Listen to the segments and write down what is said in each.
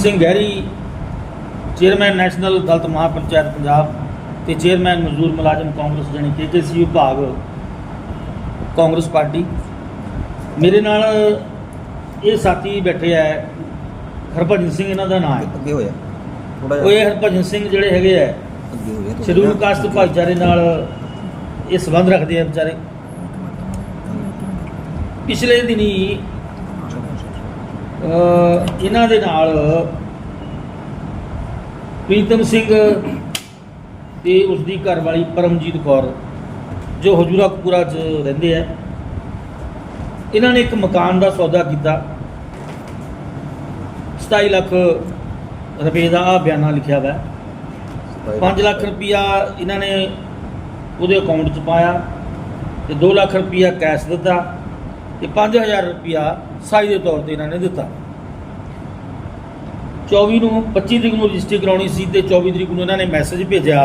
Singh Gehri chairman national Dalit Mahapanchayat Punjab ਤੇ chairman ਮਜ਼ਦੂਰ ਮੁਲਾਜ਼ਮ ਕਾਂਗਰਸ ਜਾਣੀ ਕੇਕੇਸੀ ਵਿਭਾਗ ਕਾਂਗਰਸ ਪਾਰਟੀ। ਮੇਰੇ ਨਾਲ ਇਹ ਸਾਥੀ ਬੈਠੇ ਆ ਹਰਭਜਨ ਸਿੰਘ ਇਹਨਾਂ ਦਾ ਨਾਮ ਹੈ। ਅੱਗੇ ਹੋਇਆ। ਥੋੜਾ ਉਹ ਇਹ ਹਰਭਜਨ ਸਿੰਘ ਜਿਹੜੇ ਹੈਗੇ ਆ ਅੱਗੇ ਹੋ ਗਿਆ ਸ਼ਡਿਊਲ ਕਾਸਟ ਭਾਈਚਾਰੇ ਨਾਲ ਇਹ ਸੰਬੰਧ ਰੱਖਦੇ ਆ ਵਿਚਾਰੇ। ਪਿਛਲੇ ਦਿਨੀ ਇਹਨਾਂ ਦੇ ਨਾਲ ਪ੍ਰੀਤਮ ਸਿੰਘ ਤੇ ਉਸ ਦੀ ਘਰਵਾਲੀ ਪਰਮਜੀਤ ਕੌਰ ਜੋ ਹਜੂਰਾ ਕਪੂਰਾ 'ਚ ਰਹਿੰਦੇ ਆ। ਇਹਨਾਂ ਨੇ ਇੱਕ ਮਕਾਨ ਦਾ ਸੌਦਾ ਕੀਤਾ। 27 ਲੱਖ ਰੁਪਏ ਦਾ ਆ ਬਿਆਨਾ ਲਿਖਿਆ ਹੋਇਆ ਹੈ 5 ਲੱਖ ਰੁਪਇਆ ਇਹਨਾਂ ਨੇ ਉਹਦੇ ਅਕਾਊਂਟ 'ਚ ਪਾਇਆ ਤੇ 2 ਲੱਖ ਰੁਪਇਆ ਕੈਸ਼ ਦਿੱਤਾ। ਤੇ 5000 ਰੁਪਇਆ ਸਾਈ ਦੇ ਤੌਰ ਤੇ ਇਹਨਾਂ ਨੇ ਦਿੱਤਾ। 24 ਨੂੰ 25 ਤਰੀਕ ਨੂੰ ਰਜਿਸਟਰੀ ਕਰਾਉਣੀ ਸੀ ਤੇ 24 ਤਰੀਕ ਨੂੰ ਇਹਨਾਂ ਨੇ ਮੈਸੇਜ ਭੇਜਿਆ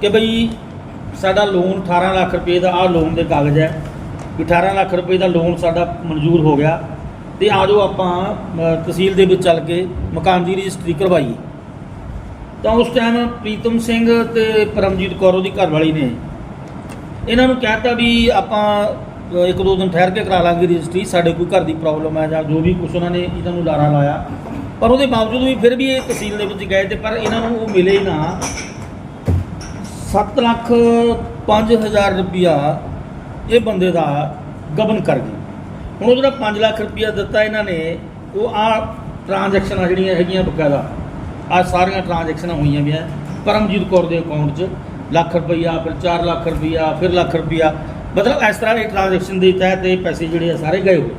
ਕਿ ਬਈ ਸਾਡਾ ਲੋਨ 18 ਲੱਖ ਰੁਪਏ ਦਾ ਆਹ ਲੋਨ ਦੇ ਕਾਗਜ਼ ਹੈ। ਵੀ 18 ਲੱਖ ਰੁਪਏ ਦਾ ਲੋਨ ਸਾਡਾ ਮਨਜ਼ੂਰ ਹੋ ਗਿਆ ਤੇ ਆਜੋ ਆਪਾਂ ਤਹਿਸੀਲ ਦੇ ਵਿੱਚ ਚੱਲ ਕੇ ਮਕਾਨ ਦੀ ਰਜਿਸਟਰੀ ਕਰਵਾਈਏ। ਤਾਂ ਉਸ ਟਾਈਮ ਪ੍ਰੀਤਮ ਸਿੰਘ ਤੇ ਪਰਮਜੀਤ ਕੌਰ ਉਹਦੀ ਘਰਵਾਲੀ ਨੇ ਇਹਨਾਂ ਨੂੰ ਕਹਿਤਾ ਵੀ ਆਪਾਂ ਇੱਕ ਦੋ ਦਿਨ ਠਹਿਰ ਕੇ ਕਰਾ ਲਾਂਗੇ ਰਜਿਸਟਰੀ, ਸਾਡੇ ਕੋਈ ਘਰ ਦੀ ਪ੍ਰੋਬਲਮ ਹੈ ਜਾਂ ਜੋ ਵੀ ਕੁਛ ਉਹਨਾਂ ਨੇ ਇਹਨਾਂ ਨੂੰ ਲਾਰਾ ਲਾਇਆ। ਪਰ ਉਹਦੇ ਬਾਵਜੂਦ ਵੀ ਫਿਰ ਵੀ ਇਹ ਤਹਿਸੀਲ ਦੇ ਵਿੱਚ ਗਏ ਤੇ ਪਰ ਇਹਨਾਂ ਨੂੰ ਉਹ ਮਿਲੇ ਨਾ। 7 ਲੱਖ 5000 ਰੁਪਇਆ ਇਹ ਬੰਦੇ ਦਾ ਗਬਨ ਕਰ ਗਈ ਹੁਣ ਉਹ ਜਿਹੜਾ 5 ਲੱਖ ਰੁਪਇਆ ਦਿੱਤਾ ਇਹਨਾਂ ਨੇ, ਉਹ ਆ ਟ੍ਰਾਂਜੈਕਸ਼ਨਾਂ ਜਿਹੜੀਆਂ ਹੈਗੀਆਂ ਬਕਾਇਦਾ। ਆ ਸਾਰੀਆਂ ਟ੍ਰਾਂਜੈਕਸ਼ਨਾਂ ਹੋਈਆਂ ਵੀ ਹੈ ਪਰਮਜੀਤ ਕੌਰ ਦੇ ਅਕਾਊਂਟ 'ਚ ਲੱਖ ਰੁਪਈਆ ਫਿਰ 4 ਲੱਖ ਰੁਪਈਆ ਫਿਰ ਲੱਖ ਰੁਪਈਆ ਮਤਲਬ ਇਸ ਤਰ੍ਹਾਂ ਇਹ ਟ੍ਰਾਂਜੈਕਸ਼ਨ ਦੇ ਤਹਿਤ ਇਹ ਪੈਸੇ ਜਿਹੜੇ ਆ ਸਾਰੇ ਗਏ ਹੋ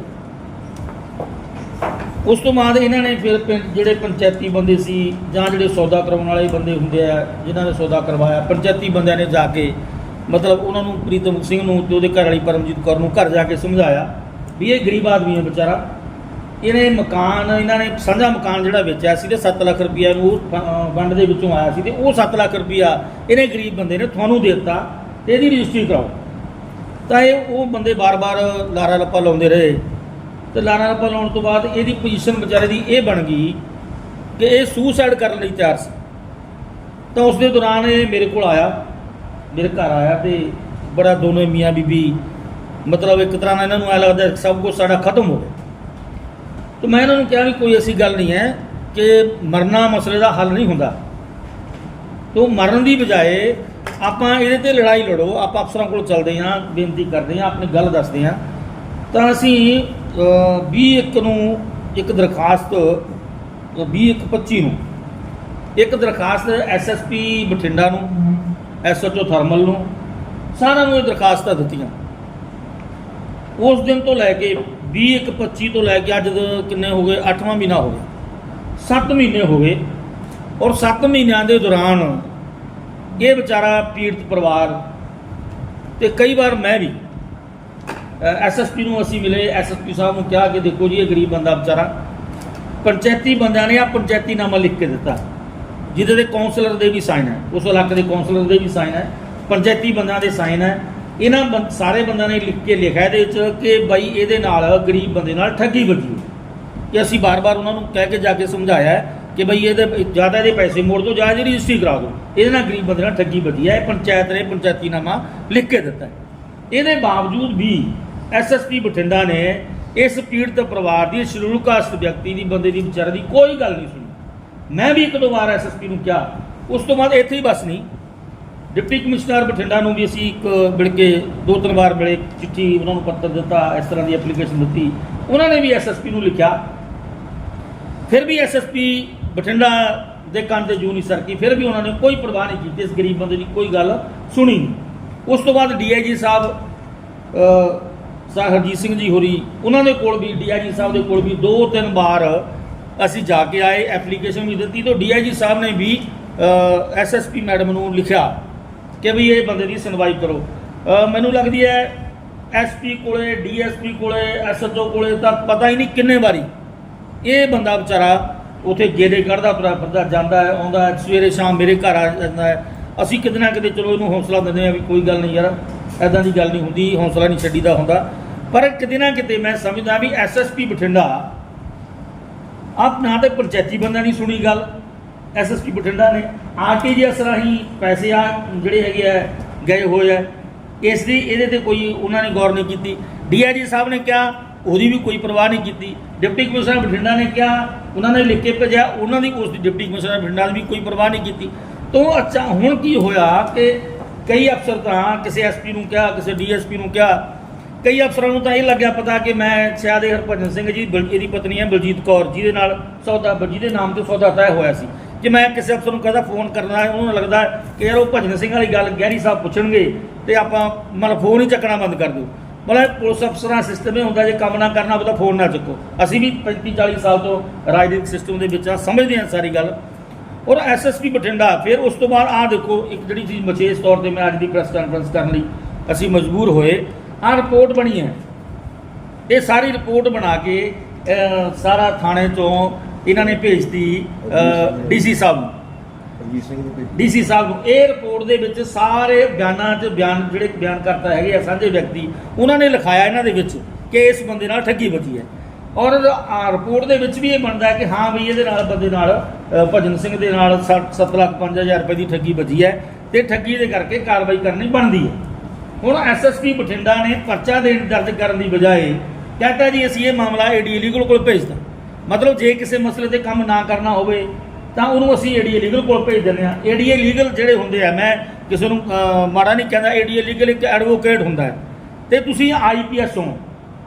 ਉਸ ਤੋਂ ਬਾਅਦ ਇਹਨਾਂ ਨੇ ਫਿਰ ਪਿੰਡ ਜਿਹੜੇ ਪੰਚਾਇਤੀ ਬੰਦੇ ਸੀ ਜਾਂ ਜਿਹੜੇ ਸੌਦਾ ਕਰਾਉਣ ਵਾਲੇ ਬੰਦੇ ਹੁੰਦੇ ਆ, ਜਿਨ੍ਹਾਂ ਨੇ ਸੌਦਾ ਕਰਵਾਇਆ, ਪੰਚਾਇਤੀ ਬੰਦਿਆਂ ਨੇ ਜਾ ਕੇ ਮਤਲਬ ਉਹਨਾਂ ਨੂੰ ਪ੍ਰੀਤਮ ਸਿੰਘ ਨੂੰ ਤੇ ਉਹਦੇ ਘਰ ਵਾਲੀ ਪਰਮਜੀਤ ਕੌਰ ਨੂੰ ਘਰ ਜਾ ਕੇ ਸਮਝਾਇਆ ਵੀ ਇਹ ਗਰੀਬ ਆਦਮੀ ਹੈ ਵਿਚਾਰਾ। ਇਹਨੇ ਮਕਾਨ, ਇਹਨਾਂ ਨੇ ਸਾਂਝਾ ਮਕਾਨ ਜਿਹੜਾ ਵੇਚਿਆ ਸੀ ਤੇ 7 ਲੱਖ ਰੁਪਇਆ ਨੂੰ ਵੰਡ ਦੇ ਵਿੱਚੋਂ ਆਇਆ ਸੀ ਤੇ ਉਹ 7 ਲੱਖ ਰੁਪਇਆ ਇਹਨੇ ਗਰੀਬ ਬੰਦੇ ਨੇ ਤੁਹਾਨੂੰ ਦੇ ਦਿੱਤਾ ਤੇ ਇਹਦੀ ਰਜਿਸਟਰੀ ਕਰਾਓ। ਤਾਂ ਇਹ ਉਹ ਬੰਦੇ ਬਾਰ-ਬਾਰ ਲਾਰਾ ਲੱਪਾ ਲਾਉਂਦੇ ਰਹੇ। ਤੇ ਲਾਰਾ ਲੱਪਾ ਲਾਉਣ ਤੋਂ ਬਾਅਦ ਇਹਦੀ ਪੋਜੀਸ਼ਨ ਵਿਚਾਰੇ ਦੀ ਇਹ ਬਣ ਗਈ ਕਿ ਇਹ ਸੁਸਾਈਡ ਕਰਨ ਲਈ ਤਿਆਰ ਸੀ। ਤਾਂ ਉਸ ਦੇ ਦੌਰਾਨ ਇਹ ਮੇਰੇ ਕੋਲ ਆਇਆ, ਮੇਰੇ ਘਰ ਆਇਆ ਤੇ ਬੜਾ ਦੋਨੋਂ ਮੀਆਂ ਬੀਬੀ, ਮਤਲਬ ਇੱਕ ਤਰ੍ਹਾਂ ਨਾਲ ਇਹਨਾਂ ਨੂੰ ਐ ਲੱਗਦਾ ਸਭ ਕੁਝ ਸਾਡਾ ਖਤਮ ਹੋ ਗਿਆ। ਤੇ ਮੈਂ ਇਹਨਾਂ ਨੂੰ ਕਿਹਾ ਵੀ ਕੋਈ ਐਸੀ ਗੱਲ ਨਹੀਂ ਹੈ ਕਿ ਮਰਨਾ ਮਸਲੇ ਦਾ ਹੱਲ ਨਹੀਂ ਹੁੰਦਾ। ਤੋਂ ਮਰਨ ਦੀ ਬਜਾਏ ਆਪਾਂ ਇਹਦੇ ਤੇ ਲੜਾਈ ਲੜੋ ਆਪਾਂ ਅਫਸਰਾਂ ਕੋਲ ਚੱਲਦੇ ਹਾਂ ਬੇਨਤੀ ਕਰਦੇ ਹਾਂ ਆਪਣੀ ਗੱਲ ਦੱਸਦੇ ਹਾਂ। ਤਾਂ ਅਸੀਂ ਅ, 20 ਇੱਕ ਨੂੰ ਇੱਕ ਦਰਖਾਸਤ 20 ਇੱਕ 25 ਨੂੰ ਇੱਕ ਦਰਖਾਸਤ ਐਸਐਸਪੀ ਬਠਿੰਡਾ ਨੂੰ ਐਸਐਚਓ ਥਰਮਲ ਨੂੰ ਸਾਰਿਆਂ ਨੂੰ ਇਹ ਦਰਖਾਸਤਾਂ ਦਿੱਤੀਆਂ। ਉਸ ਦਿਨ ਤੋਂ ਲੈ ਕੇ 20 ਇੱਕ 25 ਤੋਂ ਲੈ ਕੇ ਅੱਜ ਕਿੰਨੇ ਹੋ ਗਏ? 8ਵਾਂ ਮਹੀਨਾ ਹੋ ਗਿਆ। 7 ਮਹੀਨੇ ਹੋ ਗਏ। ਔਰ 7 ਮਹੀਨਿਆਂ ਦੇ ਦੌਰਾਨ ਇਹ ਵਿਚਾਰਾ ਪੀੜਤ ਪਰਿਵਾਰ ਤੇ ਕਈ ਵਾਰ ਮੈਂ ਵੀ ਐਸਐਸਪੀ ਨੂੰ ਅਸੀਂ ਮਿਲੇ ਐਸਐਸਪੀ ਸਾਹਿਬ ਨੂੰ ਕਿਹਾ ਕਿ ਦੇਖੋ ਜੀ, ਇਹ ਗਰੀਬ ਬੰਦਾ ਵਿਚਾਰਾ ਪੰਚਾਇਤੀ ਬੰਦਿਆਂ ਨੇ ਆ ਪੰਚਾਇਤੀ ਨਾਮਾ ਲਿਖ ਕੇ ਦਿੱਤਾ, ਜਿਹਦੇ ਦੇ ਕਾਉਂਸਲਰ ਦੇ ਵੀ ਸਾਈਨ ਹੈ, ਉਸ ਇਲਾਕੇ ਦੇ ਕਾਉਂਸਲਰ ਦੇ ਵੀ ਸਾਈਨ ਹੈ, ਪੰਚਾਇਤੀ ਬੰਦਿਆਂ ਦੇ ਸਾਈਨ ਹੈ, ਇਹਨਾਂ ਬੰ- ਸਾਰੇ ਬੰਦਿਆਂ ਨੇ ਲਿਖ ਕੇ ਲਿਖਿਆ ਇਹਦੇ ਵਿੱਚ ਕਿ ਬਾਈ ਇਹਦੇ ਨਾਲ ਗਰੀਬ ਬੰਦੇ ਨਾਲ ਠੱਗੀ ਵੱਜੀ ਕਿ ਅਸੀਂ ਬਾਰ-ਬਾਰ ਉਹਨਾਂ ਨੂੰ ਕਹਿ ਕੇ ਜਾ ਕੇ ਸਮਝਾਇਆ ਕਿ ਬਈ ਇਹਦੇ ਜ਼ਿਆਦਾ ਇਹਦੇ ਪੈਸੇ ਮੋੜ ਦਿਓ ਜਾਂ ਇਹਦੀ ਰਜਿਸਟਰੀ ਕਰਾ ਦਿਓ ਇਹਦੇ ਨਾਲ ਗਰੀਬ ਬੰਦੇ ਨਾਲ ਠੱਗੀ ਵੱਜੀ ਹੈ ਇਹ ਪੰਚਾਇਤ ਨੇ ਪੰਚਾਇਤੀ ਨਾਮਾ ਲਿਖ ਕੇ ਦਿੱਤਾ। ਇਹਦੇ ਬਾਵਜੂਦ ਵੀ ਐਸਐਸਪੀ ਬਠਿੰਡਾ ਨੇ ਇਸ ਪੀੜਤ ਪਰਿਵਾਰ ਦੀ ਸ਼ਡਿਊਲ ਕਾਸਟ ਵਿਅਕਤੀ ਦੀ, ਬੰਦੇ ਦੀ, ਵਿਚਾਰੇ ਦੀ ਕੋਈ ਗੱਲ ਨਹੀਂ ਸੁਣੀ। ਮੈਂ ਵੀ ਇੱਕ ਦੋ ਵਾਰ ਐਸਐਸਪੀ ਨੂੰ ਕਿਹਾ। ਉਸ ਤੋਂ ਬਾਅਦ ਇੱਥੇ ਹੀ ਬਸ ਨਹੀਂ। ਡਿਪਟੀ ਕਮਿਸ਼ਨਰ ਬਠਿੰਡਾ ਨੂੰ ਵੀ ਅਸੀਂ ਇੱਕ ਮਿਲ ਕੇ ਦੋ ਤਿੰਨ ਵਾਰ ਮਿਲੇ, ਚਿੱਠੀ ਉਹਨਾਂ ਨੂੰ ਪੱਤਰ ਦਿੱਤਾ, ਇਸ ਤਰ੍ਹਾਂ ਦੀ ਐਪਲੀਕੇਸ਼ਨ ਦਿੱਤੀ। ਉਹਨਾਂ ਨੇ ਵੀ ਐਸਐਸਪੀ ਨੂੰ ਲਿਖਿਆ। ਫਿਰ ਵੀ ਐਸਐਸਪੀ ਬਠਿੰਡਾ ਦੇ ਕੰਨ ਤੇ ਜੂ ਨਹੀਂ ਸਰਕੀ ਫਿਰ ਵੀ ਉਹਨਾਂ ਨੇ ਕੋਈ ਪਰਵਾਹ ਨਹੀਂ ਕੀਤੀ ਇਸ ਗਰੀਬ ਬੰਦੇ ਦੀ ਕੋਈ ਗੱਲ ਸੁਣੀ ਨਹੀਂ। ਉਸ ਤੋਂ ਬਾਅਦ ਡੀਆਈਜੀ ਸਾਹਿਬ ਅ, ਸਰ ਹਰਜੀਤ ਸਿੰਘ ਜੀ ਹੋਰੀ ਉਹਨਾਂ ਦੇ ਕੋਲ ਵੀ ਡੀਆਈਜੀ ਸਾਹਿਬ ਦੇ ਕੋਲ ਵੀ ਦੋ ਤਿੰਨ ਵਾਰ ਅਸੀਂ ਜਾ ਕੇ ਆਏ ਐਪਲੀਕੇਸ਼ਨ ਵੀ ਦਿੱਤੀ ਤਾਂ ਡੀਆਈਜੀ ਸਾਹਿਬ ਨੇ ਵੀ ਐਸਐਸਪੀ ਮੈਡਮ ਨੂੰ ਲਿਖਿਆ ਕਿ ਵੀ ਇਹ ਬੰਦੇ ਦੀ ਸੁਣਵਾਈ ਕਰੋ। ਮੈਨੂੰ ਲੱਗਦੀ ਹੈ ਐਸਪੀ ਕੋਲੇ ਡੀਐਸਪੀ ਕੋਲੇ ਐਸਐਚਓ ਕੋਲੇ ਤਾਂ ਪਤਾ ਹੀ ਨਹੀਂ ਕਿੰਨੇ ਵਾਰੀ ਇਹ ਬੰਦਾ ਵਿਚਾਰਾ ਉਥੇ ਗੇੜੇ ਕੱਢਦਾ ਤੁਰਿਆ ਫਿਰਦਾ ਜਾਂਦਾ ਹੈ ਆਉਂਦਾ ਹੈ, ਸਵੇਰੇ ਸ਼ਾਮ ਮੇਰੇ ਘਰ ਆ ਜਾਂਦਾ ਹੈ। ਅਸੀਂ ਕਿਤੇ ਨਾ ਕਿਤੇ ਚਲੋ ਇਹਨੂੰ ਹੌਸਲਾ ਦਿੰਦੇ ਆ ਵੀ ਕੋਈ ਗੱਲ ਨਹੀਂ ਯਾਰ ਐਦਾਂ ਦੀ ਗੱਲ ਨਹੀਂ ਹੁੰਦੀ ਹੌਸਲਾ ਨਹੀਂ ਛੱਡੀਦਾ ਹੁੰਦਾ। ਪਰ ਕਿਤੇ ਨਾ ਕਿਤੇ ਮੈਂ ਸਮਝਦਾ ਵੀ ਐਸਐਸਪੀ ਬਠਿੰਡਾ ਆਪ ਨਾ ਤੇ ਪੰਚਾਇਤੀ ਬੰਦਿਆਂ ਦੀ ਸੁਣੀ ਗੱਲ ਐਸਐਸਪੀ ਬਠਿੰਡਾ ਨੇ। ਆਰਟੀਜੀਐਸ ਰਾਹੀਂ ਪੈਸੇ ਆ ਜਿਹੜੇ ਹੈਗੇ ਆ ਗਏ ਹੋਏ ਆ ਇਸ ਦੀ ਇਹਦੇ ਤੇ ਕੋਈ ਉਹਨਾਂ ਨੇ ਗੌਰ ਨਹੀਂ ਕੀਤੀ। ਡੀਆਈਜੀ ਸਾਹਿਬ ਨੇ ਕਿਹਾ ਉਹਦੀ ਵੀ ਕੋਈ ਪਰਵਾਹ ਨਹੀਂ ਕੀਤੀ। ਡਿਪਟੀ ਕਮਿਸ਼ਨਰ ਬਠਿੰਡਾ ਨੇ ਕਿਹਾ, ਉਹਨਾਂ ਨੇ ਲਿਖ ਕੇ ਭੇਜਿਆ, ਉਹਨਾਂ ਦੀ ਉਸ ਡਿਪਟੀ ਕਮਿਸ਼ਨਰ ਬਠਿੰਡਾ ਦੀ ਵੀ ਕੋਈ ਪਰਵਾਹ ਨਹੀਂ ਕੀਤੀ। ਤੋਂ ਅੱਛਾ, ਹੁਣ ਕੀ ਹੋਇਆ ਕਿ ਕਈ ਅਫਸਰ ਤਾਂ ਕਿਸੇ ਐਸਪੀ ਨੂੰ ਕਿਹਾ, ਕਿਸੇ ਡੀਐਸਪੀ ਨੂੰ ਕਿਹਾ। ਕਈ ਅਫਸਰਾਂ ਨੂੰ ਤਾਂ ਇਹ ਲੱਗਿਆ ਪਤਾ ਕਿ ਮੈਂ ਸ਼ਾਇਦ ਇਹ ਹਰਭਜਨ ਸਿੰਘ ਜੀ ਇਹਦੀ ਪਤਨੀ ਹੈ, ਬਲਜੀਤ ਕੌਰ ਜਿਹਦੇ ਨਾਲ, ਸੌਦਾ ਜਿਹਦੇ ਨਾਮ ਤੇ ਸੌਦਾ ਤੈਅ ਹੋਇਆ ਸੀ। ਕਿ ਮੈਂ ਕਿਸੇ ਅਫਸਰ ਨੂੰ ਕਹਦਾ ਫੋਨ ਕਰਨਾ ਹੈ ਉਹਨੂੰ ਲੱਗਦਾ ਕਿ ਯਾਰ ਉਹ ਭਜਨ ਸਿੰਘ ਵਾਲੀ ਗੱਲ ਗਹਿਰੀ ਸਾਹਿਬ ਪੁੱਛਣਗੇ ਤੇ ਆਪਾਂ ਮਤਲਬ ਫੋਨ ਹੀ ਚੱਕਣਾ ਬੰਦ ਕਰ ਦਿਓ। ਮਤਲਬ ਪੁਲਿਸ ਅਫਸਰਾਂ ਸਿਸਟਮ ਇਹ ਹੁੰਦਾ ਜੇ ਕੰਮ ਨਾ ਕਰਨਾ ਹੋਵੇ ਤਾਂ ਫੋਨ ਨਾ ਚੁੱਕੋ। ਅਸੀਂ ਵੀ 35 40 ਸਾਲ ਤੋਂ ਰਾਜਨੀਤਿਕ ਸਿਸਟਮ ਦੇ ਵਿੱਚ ਆ, ਸਮਝਦੇ ਹਾਂ ਸਾਰੀ ਗੱਲ। ਔਰ ਐਸਐਸਪੀ ਬਠਿੰਡਾ, ਫਿਰ ਉਸ ਤੋਂ ਬਾਅਦ ਆਹ ਦੇਖੋ, ਇੱਕ ਜਿਹੜੀ ਚੀਜ਼ ਵਿਸ਼ੇਸ਼ ਤੌਰ ਤੇ ਮੈਂ ਅੱਜ ਦੀ ਪ੍ਰੈਸ ਕਾਨਫਰੰਸ ਕਰਨ ਲਈ ਅਸੀਂ ਮਜਬੂਰ ਹੋਏ, ਆਹ ਰਿਪੋਰਟ ਬਣੀ ਹੈ। ਇਹ ਸਾਰੀ ਰਿਪੋਰਟ ਬਣਾ ਕੇ ਸਾਰਾ ਥਾਣੇ ਤੋਂ ਇਹਨਾਂ ਨੇ ਭੇਜਤੀ ਡੀਸੀ ਸਾਹਿਬ ਨੂੰ। ਰਣਜੀਤ ਸਿੰਘ ਨੂੰ ਕੋਈ ਡੀਸੀ ਸਾਹਿਬ ਨੂੰ। ਇਹ ਰਿਪੋਰਟ ਦੇ ਵਿੱਚ ਸਾਰੇ ਬਿਆਨਾਂ 'ਚ ਬਿਆਨ ਜਿਹੜੇ ਬਿਆਨ ਕਰਤਾ ਹੈਗੇ ਆ ਸਾਂਝੇ ਵਿਅਕਤੀ, ਉਹਨਾਂ ਨੇ ਲਿਖਾਇਆ ਇਹਨਾਂ ਦੇ ਵਿੱਚ ਕਿ ਇਸ ਬੰਦੇ ਨਾਲ ਠੱਗੀ ਬਚੀ ਹੈ। ਔਰ ਰਿਪੋਰਟ ਦੇ ਵਿੱਚ ਵੀ ਇਹ ਬਣਦਾ ਹੈ ਕਿ ਹਾਂ ਵੀ ਇਹਦੇ ਨਾਲ ਬੰਦੇ ਨਾਲ ਭਜਨ ਸਿੰਘ ਦੇ ਨਾਲ 7 ਲੱਖ 5000 ਰੁਪਏ ਦੀ ਠੱਗੀ ਬਚੀ ਹੈ ਤੇ ਠੱਗੀ ਦੇ ਕਰਕੇ ਕਾਰਵਾਈ ਕਰਨੀ ਬਣਦੀ ਹੈ। ਹੁਣ ਐਸਐਸਪੀ ਬਠਿੰਡਾ ਨੇ ਪਰਚਾ ਦੇਣ ਦਰਜ ਕਰਨ ਦੀ ਬਜਾਏ ਕਹਿੰਦਾ ਜੀ, ਅਸੀਂ ਇਹ ਮਾਮਲਾ ਏਡੀ ਲੀਗਲ ਕੋਲ ਭੇਜਦਾ ਮਤਲਬ ਜੇ ਕਿਸੇ ਮਸਲੇ ਤੇ ਕੰਮ ਨਾ ਕਰਨਾ ਹੋਵੇ ਤਾਂ ਉਹਨੂੰ ਅਸੀਂ ਏਡੀਏ ਲੀਗਲ ਕੋਲ ਭੇਜ ਦਿੰਦੇ ਆ ਏਡੀਏ ਲੀਗਲ ਜਿਹੜੇ ਹੁੰਦੇ ਆ ਮੈਂ ਕਿਸੇ ਨੂੰ ਮਾੜਾ ਨਹੀਂ ਕਹਿੰਦਾ ਏਡੀਏ ਲੀਗਲ ਇੱਕ ਐਡਵੋਕੇਟ ਹੁੰਦਾ ਹੈ। ਤੇ ਤੁਸੀਂ ਆਈਪੀਐਸ ਹੋ।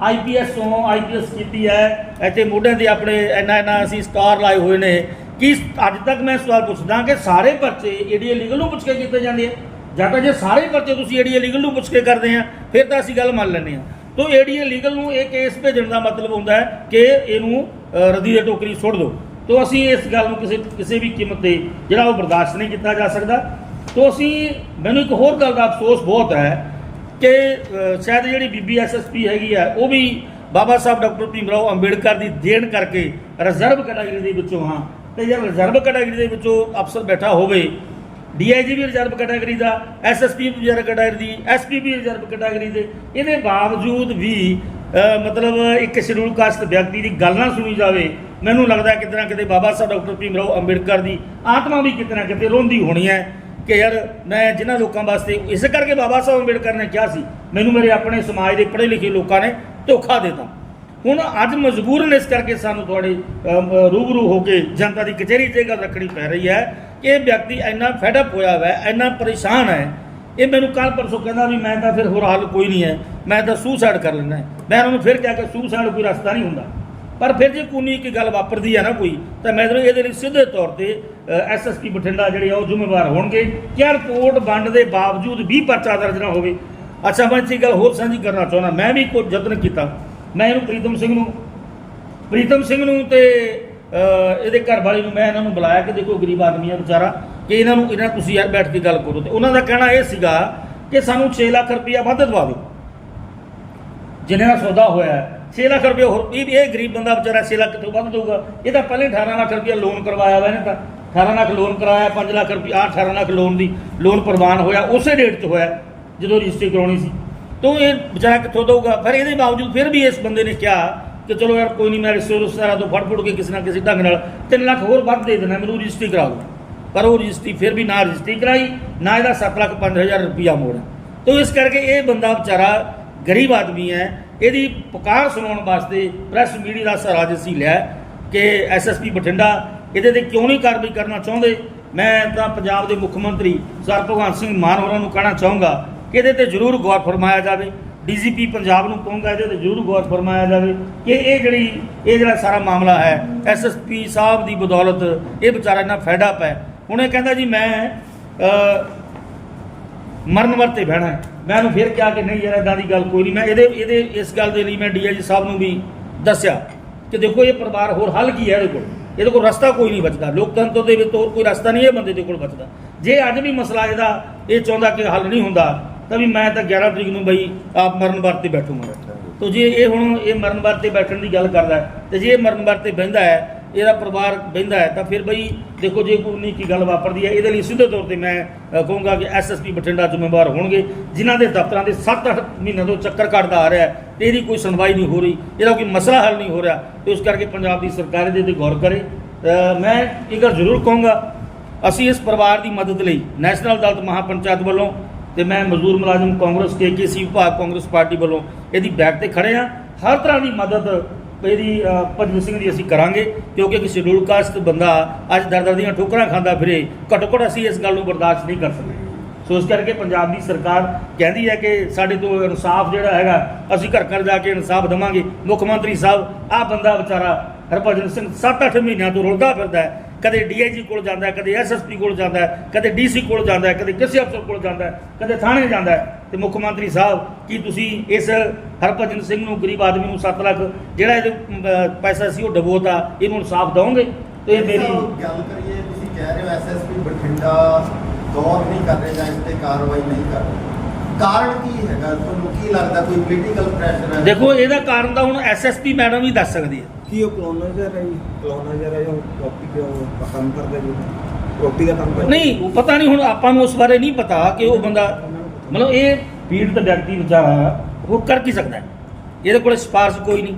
ਆਈਪੀਐਸ ਹੋ ਆਈਪੀਐਸ ਕੀਤੀ ਹੈ। ਇੱਥੇ ਮੋਢਿਆਂ ਦੇ ਆਪਣੇ ਇੰਨਾ ਇੰਨਾ ਅਸੀਂ ਸਟਾਰ ਲਾਏ ਹੋਏ ਨੇ। ਕਿ ਅੱਜ ਤੱਕ ਮੈਂ ਸਵਾਲ ਪੁੱਛਦਾ ਕਿ ਸਾਰੇ ਪਰਚੇ ਏਡੀਏ ਲੀਗਲ ਨੂੰ ਪੁੱਛ ਕੇ ਕੀਤੇ ਜਾਂਦੇ ਆ? ਜਾਂ ਤਾਂ ਜੇ ਸਾਰੇ ਪਰਚੇ ਤੁਸੀਂ ਏਡੀਏ ਲੀਗਲ ਨੂੰ ਪੁੱਛ ਕੇ ਕਰਦੇ ਆ ਫਿਰ ਤਾਂ ਅਸੀਂ ਗੱਲ ਮੰਨ ਲੈਂਦੇ ਆ। ਤੋਂ ਏਡੀਏ ਲੀਗਲ ਨੂੰ ਇਹ ਕੇਸ ਭੇਜਣ ਦਾ ਮਤਲਬ ਹੁੰਦਾ ਹੈ ਕਿ ਇਹਨੂੰ ਅਹ, ਰੱਦੀ ਦੇ ਟੋਕਰੀ ਸੁੱਟ ਦਿਓ। ਤੋਂ ਅਸੀਂ ਇਸ ਗੱਲ ਨੂੰ ਕਿਸੇ ਕਿਸੇ ਵੀ ਕੀਮਤ ਤੇ ਜਿਹੜਾ ਉਹ ਬਰਦਾਸ਼ਤ ਨਹੀਂ ਕੀਤਾ ਜਾ ਸਕਦਾ। ਤੋਂ ਅਸੀਂ, ਮੈਨੂੰ ਇੱਕ ਹੋਰ ਗੱਲ ਦਾ ਅਫਸੋਸ ਬਹੁਤ ਹੈ ਕਿ ਸ਼ਾਇਦ ਜਿਹੜੀ ਬੀਬੀਐਸਐਸਪੀ ਹੈਗੀ ਆ ਉਹ ਵੀ ਬਾਬਾ ਸਾਹਿਬ ਡਾਕਟਰ ਭੀਮ ਰਾਓ ਅੰਬੇਡਕਰ ਦੀ ਦੇਣ ਕਰਕੇ ਰਿਜ਼ਰਵ ਕੈਟਾਗਰੀ ਦੇ ਵਿੱਚੋਂ ਹਾਂ। ਤੇ ਜੇ ਰਿਜ਼ਰਵ ਕੈਟਾਗਰੀ ਦੇ ਵਿੱਚੋਂ ਅਫਸਰ ਬੈਠਾ ਹੋਵੇ, ਡੀਆਈਜੀ ਵੀ ਰਿਜ਼ਰਵ ਕੈਟਾਗਰੀ ਦਾ ਐਸਐਸਪੀ ਵੀ ਰਿਜ਼ਰਵ ਕੈਟਾਗਰੀ ਦੀ ਐਸਪੀ ਵੀ ਰਿਜ਼ਰਵ ਕੈਟਾਗਰੀ ਦੇ। ਇਹਦੇ ਬਾਵਜੂਦ ਵੀ ਮਤਲਬ ਇੱਕ ਸ਼ਡਿਊਲ ਕਾਸਟ ਵਿਅਕਤੀ ਦੀ ਗੱਲ ਨਾ ਸੁਣੀ ਜਾਵੇ, ਮੈਨੂੰ ਲੱਗਦਾ ਕਿਤੇ ਨਾ ਕਿਤੇ ਬਾਬਾ ਸਾਹਿਬ ਡਾਕਟਰ ਭੀਮ ਰਾਓ ਅੰਬੇਡਕਰ ਦੀ ਆਤਮਾ ਵੀ ਕਿਤੇ ਨਾ ਕਿਤੇ ਰੋਂਦੀ ਹੋਣੀ ਹੈ ਕਿ ਯਾਰ ਮੈਂ ਜਿਨ੍ਹਾਂ ਲੋਕਾਂ ਵਾਸਤੇ, ਇਸ ਕਰਕੇ ਬਾਬਾ ਸਾਹਿਬ ਅੰਬੇਡਕਰ ਨੇ ਕਿਹਾ ਸੀ, ਮੈਨੂੰ ਮੇਰੇ ਆਪਣੇ ਸਮਾਜ ਦੇ ਪੜ੍ਹੇ ਲਿਖੇ ਲੋਕਾਂ ਨੇ ਧੋਖਾ ਦਿੱਤਾ। ਹੁਣ ਅੱਜ ਮਜਬੂਰਨ ਇਸ ਕਰਕੇ ਸਾਨੂੰ ਤੁਹਾਡੇ ਰੂਬਰੂ ਹੋ ਕੇ ਜਨਤਾ ਦੀ ਕਚਹਿਰੀ 'ਤੇ ਇਹ ਗੱਲ ਰੱਖਣੀ ਪੈ ਰਹੀ ਹੈ ਕਿ ਇਹ ਵਿਅਕਤੀ ਇੰਨਾ ਫੈਡਅਪ ਹੋਇਆ ਹੋਇਆ ਹੈ, ਇੰਨਾ ਪਰੇਸ਼ਾਨ ਹੈ ਇਹ ਮੈਨੂੰ ਕੱਲ ਪਰਸੋਂ ਕਹਿੰਦਾ ਵੀ ਮੈਂ ਤਾਂ ਫਿਰ ਹੋਰ ਹੱਲ ਕੋਈ ਨਹੀਂ ਹੈ। ਮੈਂ ਤਾਂ ਸੁਸਾਈਡ ਕਰ ਲੈਣਾ ਹੈ। ਮੈਂ ਉਹਨੂੰ ਫਿਰ ਕਿਹਾ ਕਿ ਸੁਸਾਈਡ ਕੋਈ ਰਸਤਾ ਨਹੀਂ ਹੁੰਦਾ। ਪਰ ਫਿਰ ਜੇ ਕੋਈ ਇੱਕ ਗੱਲ ਵਾਪਰਦੀ ਹੈ ਨਾ ਕੋਈ, ਤਾਂ ਮੈਂ ਤੁਹਾਨੂੰ ਇਹਦੇ ਲਈ ਸਿੱਧੇ ਤੌਰ ਤੇ ਐਸਐਸਪੀ ਬਠਿੰਡਾ ਜਿਹੜੇ ਆ ਉਹ ਜ਼ਿੰਮੇਵਾਰ ਹੋਣਗੇ ਕਿ ਰਿਪੋਰਟ ਵੰਡ ਦੇ ਬਾਵਜੂਦ ਵੀ ਪਰਚਾ ਦਰਜ ਨਾ ਹੋਵੇ। ਅੱਛਾ, ਮੈਂ ਇੱਕ ਗੱਲ ਹੋਰ ਸਾਂਝੀ ਕਰਨਾ ਚਾਹੁੰਦਾ। ਮੈਂ ਵੀ ਕੋਈ ਯਤਨ ਕੀਤਾ। ਮੈਂ ਇਹਨੂੰ ਪ੍ਰੀਤਮ ਸਿੰਘ ਨੂੰ, ਪ੍ਰੀਤਮ ਸਿੰਘ ਨੂੰ ਤੇ ਇਹਦੇ ਘਰ ਵਾਲੀ ਨੂੰ ਮੈਂ ਇਹਨਾਂ ਨੂੰ ਬੁਲਾਇਆ ਕਿ ਦੇਖੋ ਗਰੀਬ ਆਦਮੀ ਆ ਵਿਚਾਰਾ। ਕਿ ਇਹਨਾਂ ਨੂੰ ਇਹਨਾਂ ਤੁਸੀਂ ਯਾਰ ਬੈਠ ਕੇ ਗੱਲ ਕਰੋ। ਤੇ ਉਹਨਾਂ ਦਾ ਕਹਿਣਾ ਇਹ ਸੀਗਾ ਕਿ ਸਾਨੂੰ 6 ਲੱਖ ਰੁਪਇਆ ਵੱਧ ਦਵਾ ਦਿਓ। ਜਿੰਨੇ ਦਾ ਸੌਦਾ ਹੋਇਆ ਹੈ, 6 ਲੱਖ ਰੁਪਏ ਹੋਰ ਇਹ ਇਹ ਗਰੀਬ ਬੰਦਾ ਵਿਚਾਰਾ 6 ਲੱਖ ਕਿੱਥੋਂ ਵੱਧ ਦਊਗਾ? ਇਹ ਤਾਂ ਪਹਿਲੇ 18 ਲੱਖ ਰੁਪਇਆ ਲੋਨ ਕਰਵਾਇਆ ਵਾ ਇਹਨੇ ਤਾਂ। 18 ਲੱਖ ਲੋਨ ਕਰਾਇਆ 5 ਲੱਖ ਰੁਪਇਆ ਆਹ 18 ਲੱਖ ਲੋਨ ਦੀ ਲੋਨ ਪ੍ਰਵਾਨ ਹੋਇਆ ਉਸੇ ਡੇਟ 'ਚ ਹੋਇਆ ਜਦੋਂ ਰਜਿਸਟਰੀ ਕਰਾਉਣੀ ਸੀ। ਤੋਂ ਇਹ ਵਿਚਾਰਾ ਕਿੱਥੋਂ ਦਊਗਾ? ਪਰ ਇਹਦੇ ਬਾਵਜੂਦ ਫਿਰ ਵੀ ਇਸ ਬੰਦੇ ਨੇ ਕਿਹਾ ਕਿ ਚਲੋ ਯਾਰ ਕੋਈ ਨਹੀਂ ਮੈਂ ਰਿਸ਼ਤੇ ਰਿਸ਼ਤੇਦਾਰਾਂ ਤੋਂ ਫੜ ਫੜ ਕੇ ਕਿਸੇ ਨਾ ਕਿਸੇ ਢੰਗ ਨਾਲ 3 ਲੱਖ ਹੋਰ ਵੱਧ ਦੇ ਦੇਣਾ ਮੈਨੂੰ ਰਜਿਸਟਰੀ ਕਰਾ ਦਿਓ। ਪਰ ਉਹ ਰਜਿਸਟਰੀ ਫਿਰ ਵੀ ਨਾ ਰਜਿਸਟਰੀ ਕਰਾਈ, ਨਾ ਇਹਦਾ 7 ਲੱਖ 5000 ਰੁਪਇਆ ਮੋੜਿਆ ਤੋਂ ਇਸ ਕਰਕੇ ਇਹ ਬੰਦਾ ਵਿਚਾਰਾ ਗਰੀਬ ਆਦਮੀ ਹੈ। ਇਹਦੀ ਪੁਕਾਰ ਸੁਣਾਉਣ ਵਾਸਤੇ ਪ੍ਰੈਸ ਮੀਡੀਆ ਦਾ ਸਹਾਰਾ ਜਿਸੀ ਲਿਆ ਕਿ ਐਸਐਸਪੀ ਬਠਿੰਡਾ ਇਹਦੇ ਤੇ ਕਿਉਂ ਨਹੀਂ ਕਾਰਵਾਈ ਕਰਨਾ ਚਾਹੁੰਦੇ? ਮੈਂ ਤਾਂ ਪੰਜਾਬ ਦੇ ਮੁੱਖ ਮੰਤਰੀ ਸਰ ਭਗਵੰਤ ਸਿੰਘ ਮਾਨ ਹੋਰਾਂ ਨੂੰ ਕਹਿਣਾ ਚਾਹੂੰਗਾ ਕਿ ਇਹਦੇ ਤੇ ਜ਼ਰੂਰ ਗੌਰ ਫਰਮਾਇਆ ਜਾਵੇ। ਡੀਜੀਪੀ ਪੰਜਾਬ ਨੂੰ ਕਹੂੰਗਾ ਇਹਦੇ ਤੇ ਜ਼ਰੂਰ ਗੌਰ ਫਰਮਾਇਆ ਜਾਵੇ ਕਿ ਇਹ ਜਿਹੜੀ, ਇਹ ਜਿਹੜਾ ਸਾਰਾ ਮਾਮਲਾ ਹੈ ਐਸਐਸਪੀ ਸਾਹਿਬ ਦੀ ਬਦੌਲਤ ਇਹ ਵਿਚਾਰਾ ਇੰਨਾ ਫੈਡ ਪੈ ਹੁਣ ਇਹ ਕਹਿੰਦਾ ਜੀ ਮੈਂ ਮਰਨ ਵਰਤੇ ਬਹਿਣਾ। ਮੈਂ ਉਹਨੂੰ ਫਿਰ ਕਿਹਾ ਕਿ ਨਹੀਂ ਯਾਰ ਇਦਾਂ ਦੀ ਗੱਲ ਕੋਈ ਨਹੀਂ। ਮੈਂ ਇਹਦੇ ਇਹਦੇ ਇਸ ਗੱਲ ਦੇ ਲਈ ਮੈਂ ਡੀਆਈਜੀ ਸਾਹਿਬ ਨੂੰ ਵੀ ਦੱਸਿਆ ਕਿ ਦੇਖੋ ਇਹ ਪਰਿਵਾਰ ਹੋਰ ਹੱਲ ਕੀ ਹੈ ਇਹਦੇ ਕੋਲ। ਇਹਦੇ ਕੋਲ ਰਸਤਾ ਕੋਈ ਨਹੀਂ ਬਚਦਾ। ਲੋਕਤੰਤਰ ਦੇ ਵਿੱਚ ਹੋਰ ਕੋਈ ਰਸਤਾ ਨਹੀਂ ਇਹ ਬੰਦੇ ਦੇ ਕੋਲ ਬਚਦਾ। ਜੇ ਅੱਜ ਵੀ ਮਸਲਾ ਇਹਦਾ ਇਹ ਚਾਹੁੰਦਾ ਕਿ ਹੱਲ ਨਹੀਂ ਹੁੰਦਾ ਤਾਂ ਵੀ ਮੈਂ ਤਾਂ 11 ਤਰੀਕ ਨੂੰ ਬਈ ਆਪ ਮਰਨ ਵਰਤੇ ਬੈਠੂਗਾ। ਤੋ ਜੇ ਇਹ ਹੁਣ ਇਹ ਮਰਨ ਵਰਤੇ ਬੈਠਣ ਦੀ ਗੱਲ ਕਰਦਾ ਤੇ ਜੇ ਇਹ ਮਰਨ ਵਰਤੇ ਬਹਿੰਦਾ ਹੈ ਇਹਦਾ ਪਰਿਵਾਰ ਬਹਿੰਦਾ ਹੈ, ਤਾਂ ਫਿਰ ਬਈ ਦੇਖੋ ਜੇ ਕੋਈ ਨਹੀਂ ਕੀ ਗੱਲ ਵਾਪਰਦੀ ਹੈ, ਇਹਦੇ ਲਈ ਸਿੱਧੇ ਤੌਰ ਤੇ ਮੈਂ ਕਹੂੰਗਾ ਕਿ ਐਸਐਸਪੀ ਬਠਿੰਡਾ ਜ਼ਿੰਮੇਵਾਰ ਹੋਣਗੇ, ਜਿਨ੍ਹਾਂ ਦੇ ਦਫ਼ਤਰਾਂ ਦੇ 7-8 ਮਹੀਨਿਆਂ ਤੋਂ ਚੱਕਰ ਕੱਢਦਾ ਆ ਰਿਹਾ ਹੈ, ਤੇ ਇਹਦੀ ਕੋਈ ਸੁਣਵਾਈ ਨਹੀਂ ਹੋ ਰਹੀ, ਇਹਦਾ ਕੋਈ ਮਸਲਾ ਹੱਲ ਨਹੀਂ ਹੋ ਰਿਹਾ, ਤੇ ਉਸ ਕਰਕੇ ਪੰਜਾਬ ਦੀ ਸਰਕਾਰ ਇਹਦੇ ਤੇ ਗੌਰ ਕਰੇ। ਮੈਂ ਇਹ ਗੱਲ ਜ਼ਰੂਰ ਕਹੂੰਗਾ, ਅਸੀਂ ਇਸ ਪਰਿਵਾਰ ਦੀ ਮਦਦ ਲਈ ਨੈਸ਼ਨਲ ਅਦਾਲਤ ਮਹਾਪੰਚਾਇਤ ਵੱਲੋਂ ਤੇ ਮੈਂ ਮਜ਼ਦੂਰ ਮੁਲਾਜ਼ਮ ਕਾਂਗਰਸ ਕੇਕੇਸੀ ਵਿਭਾਗ ਕਾਂਗਰਸ ਪਾਰਟੀ ਵੱਲੋਂ ਇਹਦੀ ਬੈਕ ਤੇ ਖੜੇ ਆ ਹਰ ਤਰ੍ਹਾਂ ਦੀ ਮਦਦ ਇਹਦੀ ਭਜਨ ਸਿੰਘ ਦੀ ਅਸੀਂ ਕਰਾਂਗੇ, ਕਿਉਂਕਿ ਇੱਕ ਸ਼ਡਿਊਲ ਕਾਸਟ ਬੰਦਾ ਅੱਜ ਦਰ ਦਰ ਦੀਆਂ ਠੋਕਰਾਂ ਖਾਂਦਾ ਫਿਰੇ ਘੱਟੋ ਘੱਟ ਅਸੀਂ ਇਸ ਗੱਲ ਨੂੰ ਬਰਦਾਸ਼ਤ ਨਹੀਂ ਕਰ ਸਕਦੇ। ਸੋ ਇਸ ਕਰਕੇ ਪੰਜਾਬ ਦੀ ਸਰਕਾਰ ਕਹਿੰਦੀ ਹੈ ਕਿ ਸਾਡੇ ਤੋਂ ਇਨਸਾਫ ਜਿਹੜਾ ਹੈਗਾ, ਅਸੀਂ ਘਰ ਘਰ ਜਾ ਕੇ ਇਨਸਾਫ ਦੇਵਾਂਗੇ। ਮੁੱਖ ਮੰਤਰੀ ਸਾਹਿਬ, ਆਹ ਬੰਦਾ ਵਿਚਾਰਾ ਹਰਭਜਨ ਸਿੰਘ 7-8 ਮਹੀਨਿਆਂ ਤੋਂ ਰੁਲਦਾ ਫਿਰਦਾ ਹੈ। ਕਦੇ ਡੀਆਈਜੀ ਕੋਲ ਜਾਂਦਾ ਕਦੇ ਐਸਐਸਪੀ ਕੋਲ ਜਾਂਦਾ ਕਦੇ ਡੀਸੀ ਕੋਲ ਜਾਂਦਾ ਕਦੇ ਕਿਸੇ ਅਫਸਰ ਕੋਲ ਜਾਂਦਾ ਕਦੇ ਥਾਣੇ ਜਾਂਦਾ ਤੇ ਮੁੱਖ ਮੰਤਰੀ ਸਾਹਿਬ ਕੀ ਤੁਸੀਂ ਇਸ ਹਰਭਜਨ ਸਿੰਘ ਨੂੰ ਗਰੀਬ ਆਦਮੀ ਨੂੰ 7 ਲੱਖ ਜਿਹੜਾ ਅਮ, ਪੈਸਾ ਸੀ ਉਹ ਡਬੋਤਾ ਇਹਨੂੰ ਇਨਸਾਫ ਦਵੋਗੇ? ਤੇ ਇਹ ਮੇਰੀ ਗੱਲ ਕਰੀਏ ਤੁਸੀਂ ਕਹਿ ਰਹੇ ਹੋ ਐਸਐਸਪੀ ਬਠਿੰਡਾ ਗੌਰ ਨਹੀਂ ਕਰ ਰਹੇ ਜਾਂ ਇਸ ਤੇ ਕਾਰਵਾਈ ਨਹੀਂ ਕਰ ਰਹੇ। ਕਾਰਨ ਕੀ ਹੈਗਾ? ਤੁਹਾਨੂੰ ਕੀ ਲੱਗਦਾ ਕੋਈ ਪੋਲੀਟੀਕਲ ਪ੍ਰੈਸ਼ਰ ਹੈ? ਦੇਖੋ ਇਹਦਾ ਕਾਰਨ ਤਾਂ ਹੁਣ ਐਸਐਸਪੀ ਮੈਡਮ ਹੀ ਦੱਸ ਸਕਦੀ ਹੈ। ਕੀ ਉਹ ਕਲੋਨਾਈਜ਼ਰ ਹੈ ਜੀ? ਕਲੋਨਾਈਜ਼ਰ ਹੈ ਜੋ ਪ੍ਰੋਪਰਟੀ ਦੇ ਉਹ ਕੰਮ ਕਰਦਾ ਜੀ? ਪ੍ਰੋਪਰਟੀ ਦਾ ਕੰਮ ਕਰਦਾ ਨਹੀਂ ਉਹ ਪਤਾ ਨਹੀਂ ਹੁਣ ਆਪਾਂ ਨੂੰ ਉਸ ਬਾਰੇ ਨਹੀਂ ਪਤਾ ਕਿ ਉਹ ਬੰਦਾ ਮਤਲਬ ਇਹ ਪੀੜਤ ਵਿਅਕਤੀ ਵਿਚਾਰਾ ਉਹ ਕਰ ਕੀ ਸਕਦਾ ਹੈ? ਇਹਦੇ ਕੋਲ ਸਿਫਾਰਸ਼ ਕੋਈ ਨਹੀਂ